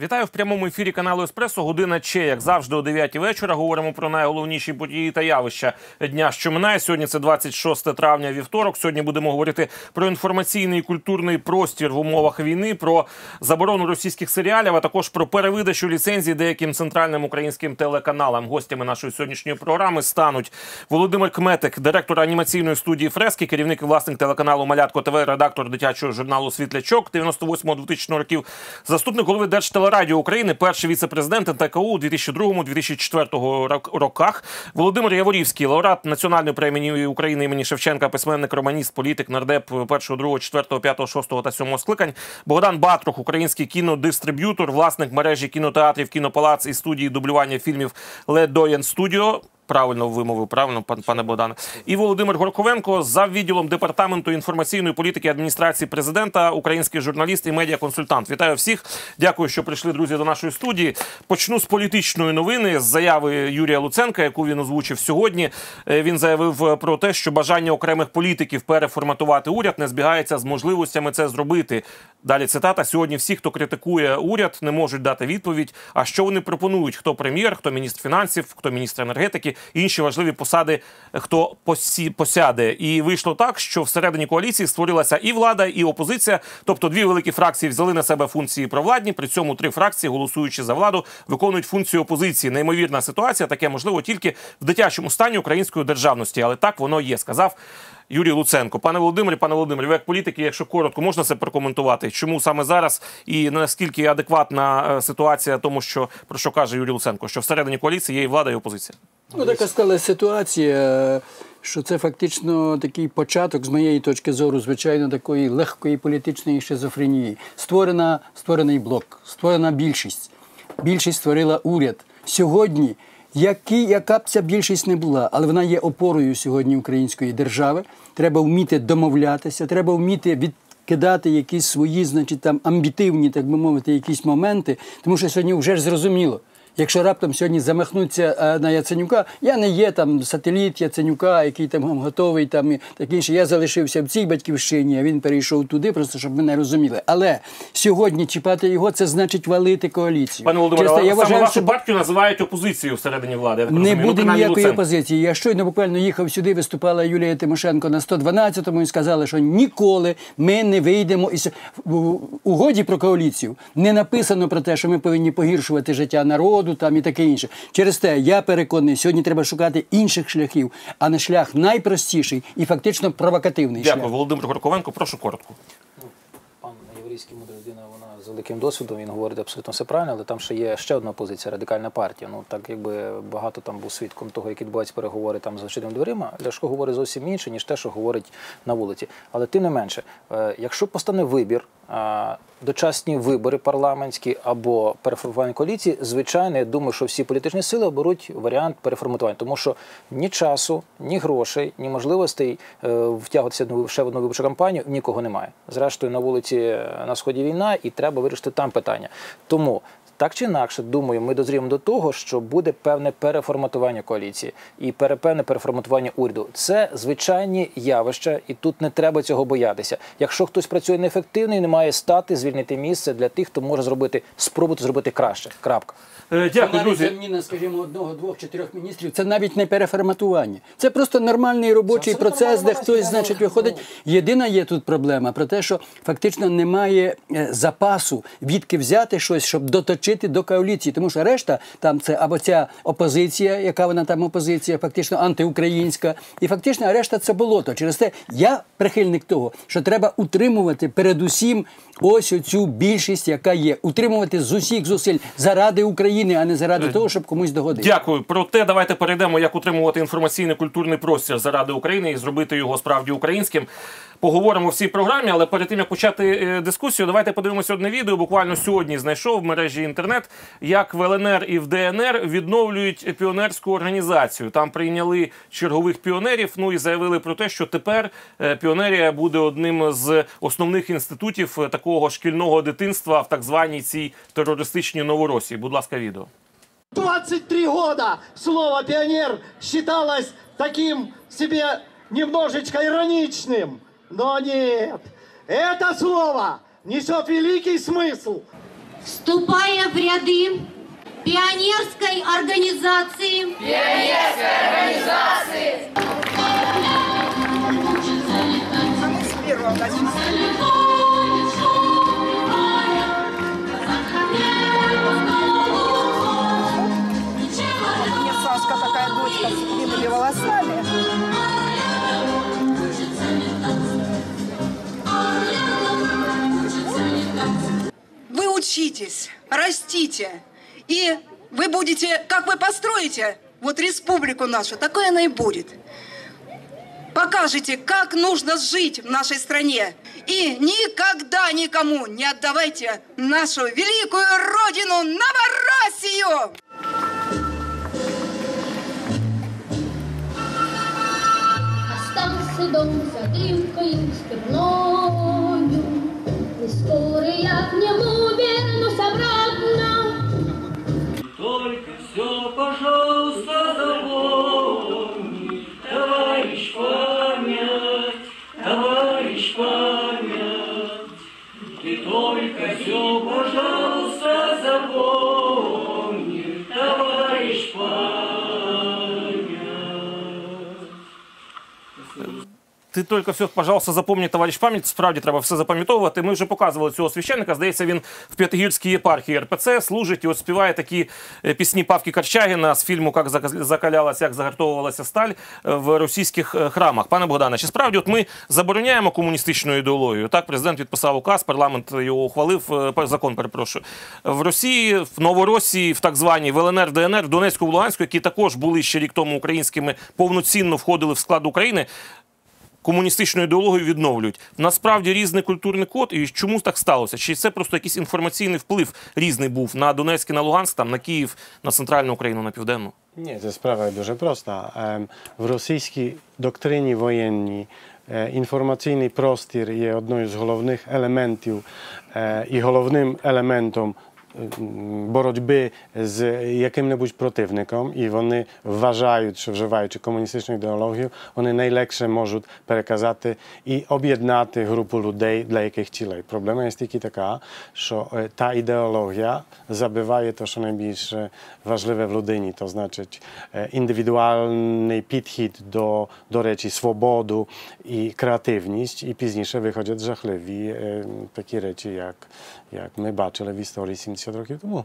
Вітаю в прямому ефірі каналу Еспресо. Година Че, як завжди, о 9 вечора. Говоримо про найголовніші події та явища дня, що минає. Сьогодні це 26 травня, вівторок. Сьогодні будемо говорити про інформаційний і культурний простір в умовах війни, про заборону російських серіалів, а також про перевидачу ліцензій деяким центральним українським телеканалам. Гостями нашої сьогоднішньої програми стануть Володимир Кметик, директор анімаційної студії Фрески, керівник і власник телеканалу Малятко ТВ, редактор дитячого журналу Світлячок 98-2000 років, заступник голови Держтелерадіо України, перший віце-президент НТКУ у 2002-2004 роках. Володимир Яворівський, лауреат національної премії України імені Шевченка, письменник, романіст, політик, нардеп першого, другого, четвертого, п'ятого, шостого та сьомого скликань. Богдан Батрух, український кінодистриб'ютор, власник мережі кінотеатрів, кінопалац і студії дублювання фільмів Ледоєн Студіо. Правильно вимовив, правильно, пан пане Богдане. І Володимир Горковенко за відділом департаменту інформаційної політики адміністрації президента, український журналіст і медіаконсультант. Вітаю всіх. Дякую, що прийшли друзі до нашої студії. Почну з політичної новини з заяви Юрія Луценка, яку він озвучив сьогодні. Е, він заявив про те, що бажання окремих політиків переформатувати уряд не збігається з можливостями це зробити. Далі цитата: сьогодні всі, хто критикує уряд, не можуть дати відповідь. А що вони пропонують? Хто прем'єр, хто міністр фінансів, хто міністр енергетики, інші важливі посади, хто посі, посяде. І вийшло так, що всередині коаліції створилася і влада, і опозиція. Тобто дві великі фракції взяли на себе функції провладні. При цьому три фракції, голосуючи за владу, виконують функцію опозиції. Неймовірна ситуація, таке можливо тільки в дитячому стані української державності, але так воно є. Сказав. Юрій Луценко, пане Володимире, пане Володимире, як політики, якщо коротко, можна це прокоментувати? Чому саме зараз і наскільки адекватна ситуація, тому що про що каже Юрій Луценко, що всередині коаліції є і влада, і опозиція? Ну, така стала ситуація, що це фактично такий початок, з моєї точки зору, звичайно, такої легкої політичної шизофренії. Створена, створений блок, створена більшість. Більшість створила уряд. Сьогодні, які, яка б ця більшість не була, але вона є опорою сьогодні української держави. Треба вміти домовлятися, треба вміти від. Кидати якісь свої, значить, там амбітивні, так би мовити, якісь моменти, тому що сьогодні вже ж зрозуміло. Якщо раптом сьогодні замахнуться на Яценюка, я не є там сателіт Яценюка, який там готовий там і таке інше. Я залишився в цій батьківщині, а він перейшов туди, просто щоб мене розуміли. Але сьогодні чіпати його, це значить валити коаліцію. Пане Володимире, Чесно, я вважаю, вашу що... партію називають опозицією всередині влади. Я так не буде ну, ніякої опозиції. Я щойно буквально їхав сюди, виступала Юлія Тимошенко на 112-му і сказала, що ніколи ми не вийдемо із в угоді про коаліцію. Не написано про те, що ми повинні погіршувати життя народу народу там і таке інше. Через те я переконаний, сьогодні треба шукати інших шляхів, а не шлях найпростіший і фактично провокативний. Дякую, шлях. Володимир Горковенко. Прошу коротко. Ну, пан Єврейський мудрий людина, з великим досвідом. Він говорить абсолютно все правильно, але там ще є ще одна позиція радикальна партія. Ну так якби багато там був свідком того, як відбуваються переговори там за зачиненими дверима. Ляшко говорить зовсім інше ніж те, що говорить на вулиці. Але тим не менше, е, якщо постане вибір дочасні вибори парламентські або переформування коаліції, звичайно, я думаю, що всі політичні сили оберуть варіант переформатування, тому що ні часу, ні грошей, ні можливостей е, втягуватися ще в одну виборчу кампанію нікого немає. Зрештою, на вулиці е, на сході війна, і треба вирішити там питання. Тому так чи інакше, думаю, ми дозріємо до того, що буде певне переформатування коаліції і певне переформатування уряду. Це звичайні явища, і тут не треба цього боятися. Якщо хтось працює неефективно і не має стати, звільнити місце для тих, хто може зробити спробувати зробити краще. Крапка. Е, дякую, друзі. Заміна, скажімо, одного, двох, чотирьох міністрів. Це навіть не переформатування. Це просто нормальний робочий це процес, де хтось, значить, виходить. Єдина є тут проблема про те, що фактично немає е, запасу, відки взяти щось, щоб доточити до коаліції. Тому що решта там це або ця опозиція, яка вона там опозиція, фактично антиукраїнська, і фактично решта це болото. Через те я прихильник того, що треба утримувати передусім ось оцю більшість, яка є, утримувати з усіх зусиль заради України. України, а не заради того, щоб комусь догодити. Дякую. Проте давайте перейдемо, як утримувати інформаційний культурний простір заради України і зробити його справді українським. Поговоримо в цій програмі, але перед тим як почати е, дискусію, давайте подивимося одне відео. Буквально сьогодні знайшов в мережі інтернет, як в ЛНР і в ДНР відновлюють піонерську організацію. Там прийняли чергових піонерів. Ну і заявили про те, що тепер е, піонерія буде одним з основних інститутів е, такого шкільного дитинства в так званій цій терористичній Новоросії. Будь ласка, відео. 23 года слово пионер считалось таким себе немножечко ироничным. Но нет, это слово несет великий смысл. вступая в ряды пионерской организации. Мне Вы учитесь, растите, и вы будете, как вы построите вот республику нашу, такой она и будет. Покажете, как нужно жить в нашей стране. И никогда никому не отдавайте нашу великую родину Новороссию! Остался дом за И скоро я к нему вернусь обратно. Только все, пожалуйста, запомни, товарищ память, товарищ память. Ты только все, пожалуйста, Ти тільки все, пожалуйста, запомни, товариш пам'ять. Справді треба все запам'ятовувати. Ми вже показували цього священника. Здається, він в П'ятигірській єпархії РПЦ служить і от співає такі е, пісні Павки Карчагіна з фільму Як зак- закалялася, як загартовувалася сталь в російських е, храмах. Пане Богдане, чи справді от ми забороняємо комуністичну ідеологію? Так, президент підписав указ, парламент його ухвалив, е, закон, перепрошую. В Росії, в Новоросії, в так званій в ЛНР, ДНР, в Донецьку, в Луганську, які також були ще рік тому українськими, повноцінно входили в склад України комуністичну ідеологію відновлюють. Насправді різний культурний код, і чому так сталося? Чи це просто якийсь інформаційний вплив різний був на Донецьк на Луганськ, там на Київ, на центральну Україну, на південну? To sprawa jest дуже prosta. Em, W rosyjskiej doktrynie wojennej e, informacyjny prostor jest одною з головних елементів е, і головним елементом боротьби з яким-небудь противником, і вони вважають, що вживаючи комуністичну ідеологію, вони найлегше можуть переказати і об'єднати групу людей, для яких цілей. Проблема є тільки така, що е, та ідеологія забиває те, що найбільш е, важливе в людині, то значить е, індивідуальний підхід до, до речі, свободу і креативність, і пізніше виходять жахливі е, такі речі, як, як ми бачили в історії 70 років тому.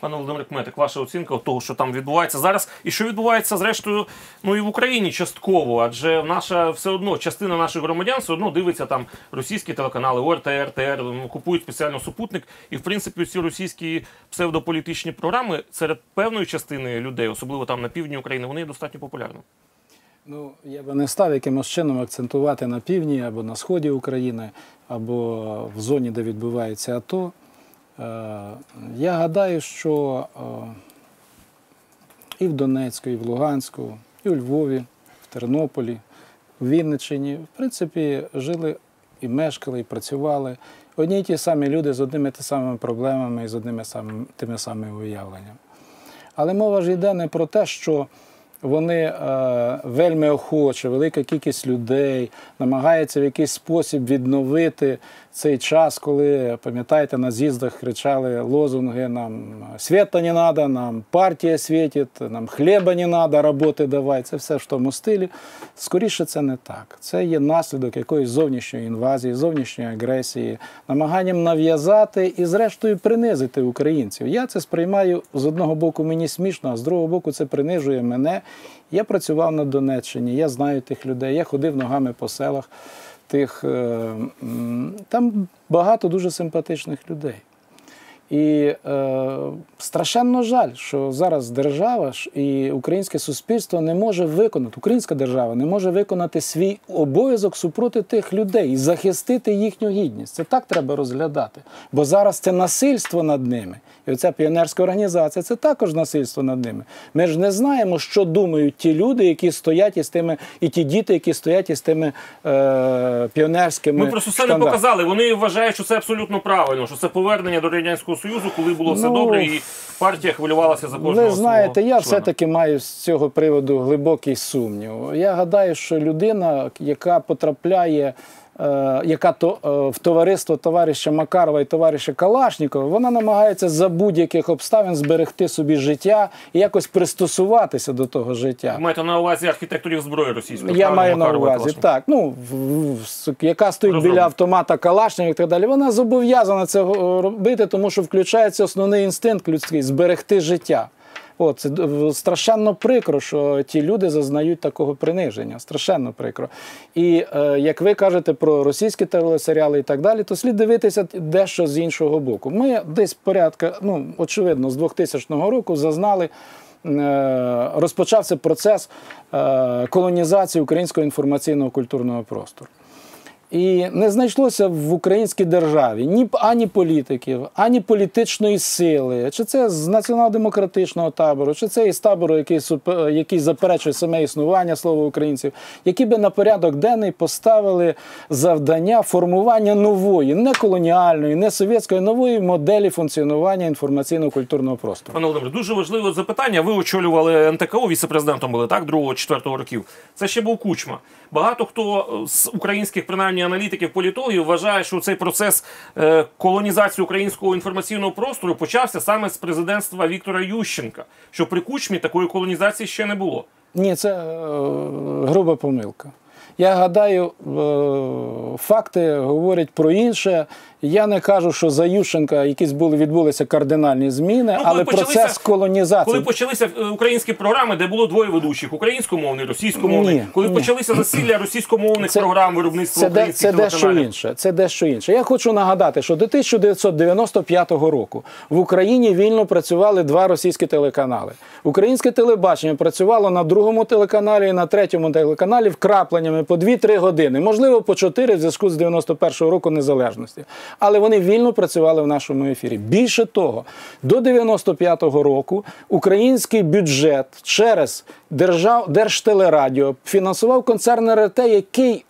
Пане Володимир Кметик, ваша оцінка того, що там відбувається зараз, і що відбувається зрештою, ну і в Україні частково, адже наша все одно частина наших громадян все одно дивиться там російські телеканали, ОРТ, РТР, купують спеціально супутник. І в принципі ці російські псевдополітичні програми серед певної частини людей, особливо там на півдні України, вони є достатньо популярними. Ну, я би не став якимось чином акцентувати на півдні або на сході України, або в зоні, де відбувається АТО. Е, Я гадаю, що е, і в Донецьку, і в Луганську, і у Львові, в Тернополі, в Вінниччині, в принципі, жили і мешкали, і працювали одні й ті самі люди з одними та самими проблемами і з одними тими самими уявленнями. Але мова ж йде не про те, що вони е, вельми охоче, велика кількість людей намагається в якийсь спосіб відновити цей час, коли, пам'ятаєте, на з'їздах кричали лозунги нам світа не треба, нам партія світить, нам хліба не треба, роботи давай. Це все в тому стилі. Скоріше це не так. Це є наслідок якоїсь зовнішньої інвазії, зовнішньої агресії, намаганням нав'язати і, зрештою, принизити українців. Я це сприймаю з одного боку мені смішно, а з другого боку, це принижує мене. Я працював на Донеччині, я знаю тих людей, я ходив ногами по селах. Тих, е, там багато дуже симпатичних людей. І е, страшенно жаль, що зараз держава ж і українське суспільство не може виконати, українська держава не може виконати свій обов'язок супроти тих людей і захистити їхню гідність. Це так треба розглядати. Бо зараз це насильство над ними. І оця піонерська організація це також насильство над ними. Ми ж не знаємо, що думають ті люди, які стоять із тими, і ті діти, які стоять із тими е, піонерськими. Ми просто не показали. Вони вважають, що це абсолютно правильно, що це повернення до радянського союзу, коли було все Ну, добре, і партія хвилювалася за кожного. Ви знаєте, свого я все-таки маю з цього приводу глибокий сумнів. Я гадаю, що людина, яка потрапляє яка то е, в товариство товариша Макарова і товариша Калашнікова, вона намагається за будь-яких обставин зберегти собі життя і якось пристосуватися до того життя. Ви маєте на увазі архітекторів зброї російської? Я маю на увазі, так. Ну, в- в- яка стоїть Розумію. біля автомата Калашникова і так далі. Вона зобов'язана це робити, тому що включається основний інстинкт людський зберегти життя. О, це страшенно прикро, що ті люди зазнають такого приниження. Страшенно прикро. І е, як ви кажете про російські телесеріали і так далі, то слід дивитися дещо з іншого боку. Ми десь порядка, ну очевидно, з 2000 року зазнали. е, Розпочався процес е, колонізації українського інформаційного культурного простору. І не знайшлося в українській державі ні ані політиків, ані політичної сили, чи це з націонал-демократичного табору, чи це із табору, який, який заперечує саме існування слова українців, які би на порядок денний поставили завдання формування нової, не колоніальної, не совєтської нової моделі функціонування інформаційно-культурного простору. Пане Володимире, дуже важливе запитання. Ви очолювали НТКО, віце-президентом були так, другого четвертого років. Це ще був кучма. Багато хто з українських, принаймні аналітиків, політологів, вважає, що цей процес е, колонізації українського інформаційного простору почався саме з президентства Віктора Ющенка. Що при кучмі такої колонізації ще не було. Ні, це е, груба помилка. Я гадаю, е, факти говорять про інше. Я не кажу, що за Ющенка якісь були відбулися кардинальні зміни, Ну, але почалися- процес колонізації. Коли почалися е, українські програми, де було двоє ведучих українськомовний, російськомовний, Ні, коли ні. почалися засилля російськомовних Це- програм виробництва Це, українських це дещо інше. Це дещо інше. Я хочу нагадати, що до 1995 року в Україні вільно працювали два російські телеканали. Українське телебачення працювало на другому телеканалі і на третьому телеканалі вкрапленнями по 2-3 години, можливо, по 4 в зв'язку з 91-го року незалежності. Але вони вільно працювали в нашому ефірі. Більше того, до 95-го року український бюджет через держав, Держтелерадіо фінансував концерн РТ, який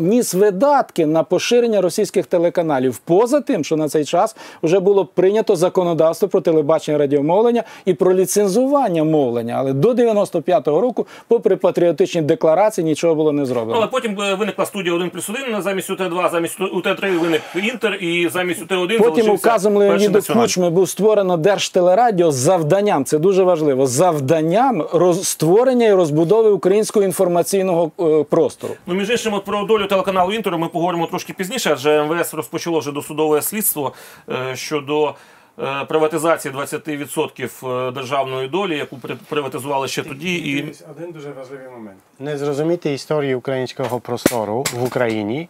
ніс видатки на поширення російських телеканалів. Поза тим, що на цей час вже було прийнято законодавство про телебачення радіомовлення і про ліцензування мовлення. Але до 95-го року, попри патріотичні декларації, нічого було не зроблено. Але потім е, виникла студія 1 плюс 1, замість УТ2, замість УТ3 виник Інтер, і замість УТ1 Потім указом Леоніда. Кучми був створено Держтелерадіо з завданням, це дуже важливо, завданням роз, створення і розбудови українського інформаційного е, простору. Ну, між іншим, про долю телеканалу Інтеру ми поговоримо трошки пізніше, адже МВС розпочало вже досудове слідство е, щодо е, приватизації 20% е, державної долі, яку приватизували ще тоді. І Один дуже важливий момент. Не зрозуміти історію українського простору в Україні,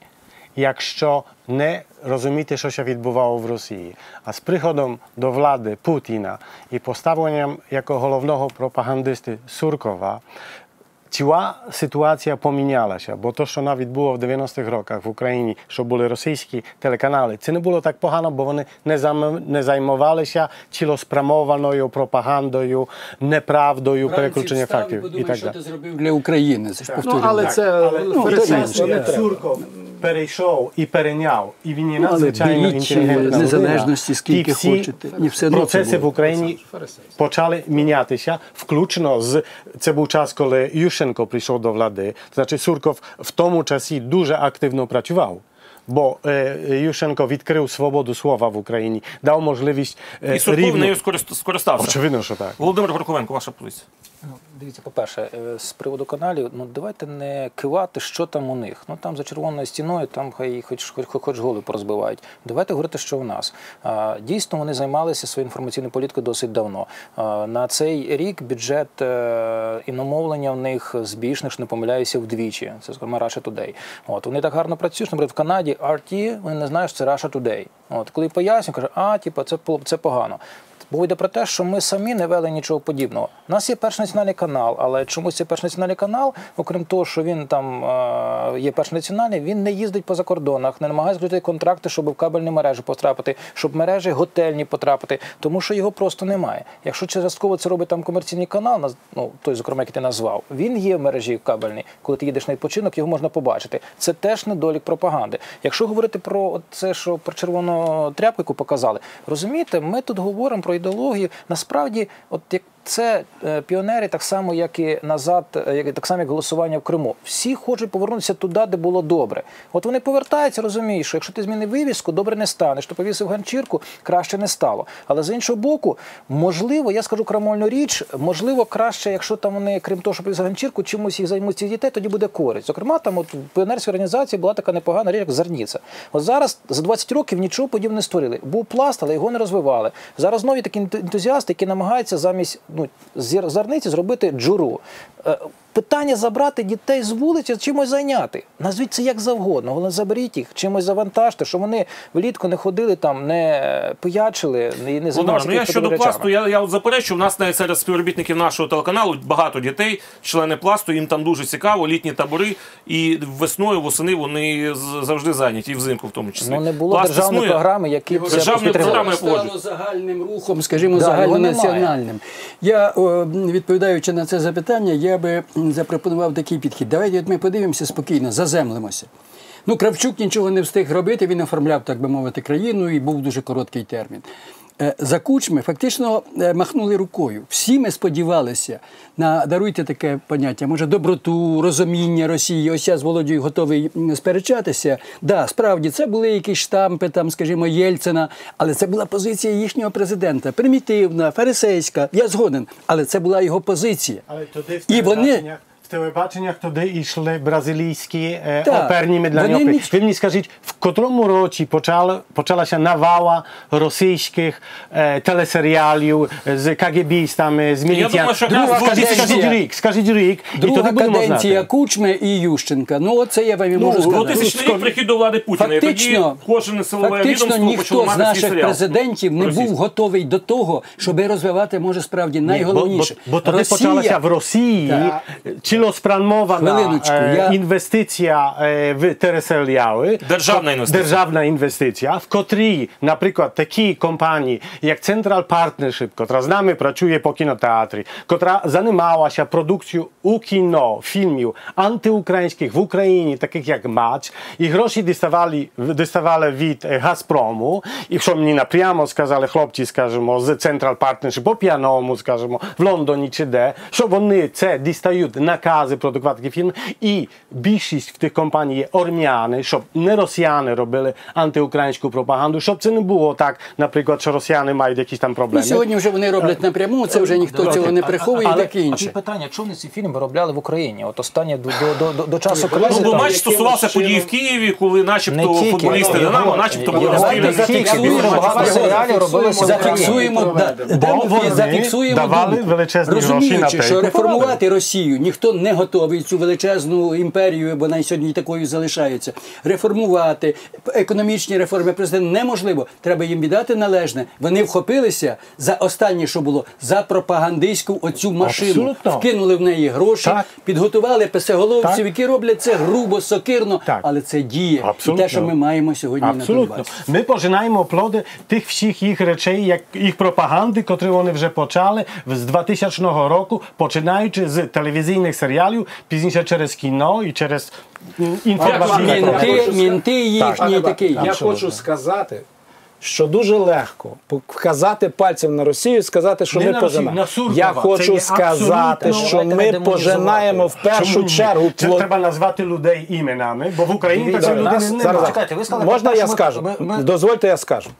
якщо не розуміти, що się відбувало в Росії. А з приходом до влади Путіна і поставленням як головного пропагандисти Суркова, Ціла ситуація помінялася, бо то, що навіть було в 90-х роках в Україні, що були російські телеканали, це не було так погано, бо вони не, займалися цілеспрямованою пропагандою, неправдою, перекручення фактів і так що ти зробив для України. Це ж Ну, але це ну, то Пересенство інше. Сурков перейшов і перейняв, і він є Ну, надзвичайно беріть, інтелігентна незалежності скільки всі хочете. Ні, все процеси в. Україні почали мінятися, включно з це був час, коли Ющенко прийшов до влади. Значить, Сурков в тому часі дуже активно працював. Бо е, Ющенко відкрив свободу слова в Україні, дав можливість е, і Сурков рівно- нею скористався. Очевидно, що так. Володимир Горковенко, ваша позиція. Дивіться, по-перше, е, з приводу каналів, ну давайте не кивати, що там у них. Ну там за червоною стіною, там хай хоч хоч, хоч голови порозбивають. Давайте говорити, що в нас. Дійсно, вони займалися своєю інформаційною політикою досить давно. На цей рік бюджет е, іномовлення в них збільшений, якщо не помиляюся, вдвічі. Це зокрема Russia Today. От вони так гарно працюють, що, наприклад, в Канаді RT, вони не знають, що це Russia Today. От коли пояснюю, кажуть, а типу, це це погано. Мова йде про те, що ми самі не вели нічого подібного. У нас є перший національний канал, але чомусь цей перший національний канал, окрім того, що він там е, є перший національний, він не їздить по закордонах, не намагається заключити контракти, щоб в кабельні мережі потрапити, щоб мережі готельні потрапити, тому що його просто немає. Якщо частково це робить там комерційний канал, ну той, зокрема, який ти назвав, він є в мережі кабельній. Коли ти їдеш на відпочинок, його можна побачити. Це теж недолік пропаганди. Якщо говорити про це, що про червону тряпку, яку показали, розумієте, ми тут говоримо про ідеологію. Насправді, от як це е, піонери, так само, як і назад, е, так само, як голосування в Криму. Всі хочуть повернутися туди, де було добре. От вони повертаються, розумієш, що якщо ти змінив вивіску, добре не станеш. То повісив ганчірку, краще не стало. Але з іншого боку, можливо, я скажу крамольну річ, можливо, краще, якщо там вони, крім того, що повісив ганчірку, чимось їх займуть ці дітей, тоді буде користь. Зокрема, там от в піонерській організації була така непогана річ, як Зарніця. От зараз за 20 років нічого подібного не створили. Був пласт, але його не розвивали. Зараз нові такі ентузіасти, які намагаються замість ну, зарниці зробити джуру. Е, Питання забрати дітей з вулиці, чимось зайняти. Назвіть це як завгодно. Головне, заберіть їх, чимось завантажте, щоб вони влітку не ходили там, не пиячили і не Володимир, займалися ну я щодо речами. пласту, я, я от заперечу, у нас навіть серед співробітників нашого телеканалу багато дітей, члени пласту, їм там дуже цікаво, літні табори, і весною, восени вони завжди зайняті, і взимку в тому числі. Ну не було Пласт державної існує. програми, які б це Державної програми стало загальним рухом, скажімо, Да, загальнонаціональним. Я, о, відповідаючи на це запитання, я би м, запропонував такий підхід. Давайте от ми подивимося спокійно, заземлимося. Ну, Кравчук нічого не встиг робити, він оформляв, так би мовити, країну і був дуже короткий термін. Е, За кучми фактично е, махнули рукою. Всі ми сподівалися на даруйте таке поняття, може, доброту, розуміння Росії. Ось я з Володією готовий сперечатися. Да, справді це були якісь штампи, там, скажімо, Єльцина, але це була позиція їхнього президента. Примітивна, фарисейська. Я згоден, але це була його позиція. Але тоді в І вони телебаченнях- телебаченнях йшли бразилійські е, оперні медальні Вони опери. ніч- Ви мені скажіть, в котрому році почала, почалася навала російських е, телесеріалів з КГБістами, з міліціями? думаю, що Друга скажіть- скажіть, рік, скажіть рік, Друга тоді каденція. Кучми і Ющенка. Ну, оце я вам і можу сказати. 2000 рік прихід до влади Путіна, і тоді кожен силове фактично відомство ніхто з наших серіал. президентів не був готовий до того, щоб розвивати, може, справді Ні, бо, бо, найголовніше. бо тоді Росія- почалася в Росії Так. Цілеспрямована Хвилиночку, е, я- інвестиція е, в телесеріали. Державна інвестиція. Державна інвестиція, в котрій, наприклад, такі компанії, як Central Partnership, котра з нами працює по кінотеатрі, котра займалася продукцією у кіно, фільмів антиукраїнських в Україні, таких як Матч, і гроші діставали, діставали від е, Газпрому, і що мені напрямо сказали хлопці, скажімо, з Central Partnership по п'яному, скажімо, в Лондоні чи де, що вони це дістають накази продукувати такі фільми, і більшість в тих компаній є ормяни, щоб не росіяни робили антиукраїнську пропаганду, щоб це не було так, наприклад, що росіяни мають якісь там проблеми. сьогодні вже вони роблять напряму, це вже ніхто цього не приховує і але- таке А ті питання, чому вони ці фільми робляли в Україні? От останнє до, до, до, до часу кризи. Ну, бо матч стосувався подій в Києві, коли начебто Не тільки. футболісти Динамо, начебто були зафіксуємо, Зафіксуємо, зафіксуємо давали величезні гроші розуміючи, що реформувати Росію ніхто не готовий цю величезну імперію, бо вона сьогодні такою залишається. Реформувати економічні реформи президент неможливо. Треба їм віддати належне. Вони вхопилися за останнє, що було за пропагандистську оцю машину. Абсолютно. Вкинули в неї гроші, Так. підготували писеголовців, Так. які роблять це грубо, сокирно, Так. але це діє. Абсолютно. І те, що ми маємо сьогодні на Абсолютно. Донбасі. Ми пожинаємо плоди тих всіх їх речей, як їх пропаганди, котрі вони вже почали з 2000 року, починаючи з телевізійних серіалів, пізніше через кіно і через інформаційні Мінти, мінти їхні. Ба- Я хочу сказати, що дуже легко вказати пальцем на Росію і сказати, що Не ми пожинаємо. Я хочу сказати, що ми пожинаємо в першу Чому чергу Це треба назвати людей іменами, бо в Україні таких людей нас- немає. зараз- Чекайте, ви сказали, Можна я ми- скажу? ми- ми- Дозвольте, я скажу.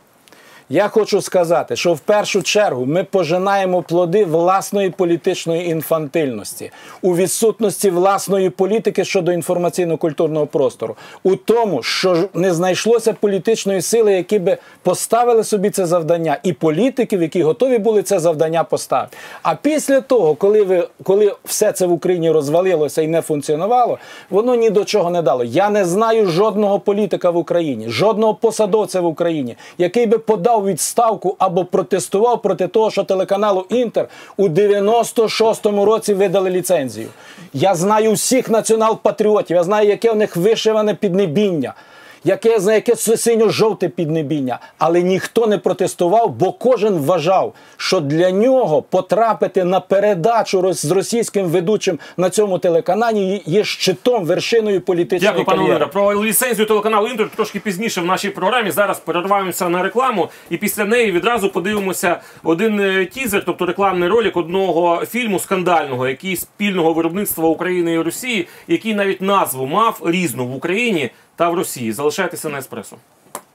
Я хочу сказати, що в першу чергу ми пожинаємо плоди власної політичної інфантильності у відсутності власної політики щодо інформаційно-культурного простору, у тому, що не знайшлося політичної сили, які би поставили собі це завдання, і політиків, які готові були це завдання поставити. А після того, коли ви коли все це в Україні розвалилося і не функціонувало, воно ні до чого не дало. Я не знаю жодного політика в Україні, жодного посадовця в Україні, який би подав відставку або протестував проти того, що телеканалу Інтер у 96-му році видали ліцензію. Я знаю всіх націонал-патріотів, я знаю, яке у них вишиване піднебіння. Яке за яке синьо-жовте піднебіння. Але ніхто не протестував, бо кожен вважав, що для нього потрапити на передачу з російським ведучим на цьому телеканалі є щитом, вершиною політичної Дякую, пане кар'єри. Володимире. Про ліцензію телеканалу Інтер трошки пізніше в нашій програмі. Зараз перерваємося на рекламу, і після неї відразу подивимося один е, тізер, тобто рекламний ролик одного фільму скандального, який спільного виробництва України і Росії, який навіть назву мав різну в Україні та в Росії. Залишайтеся на еспресо.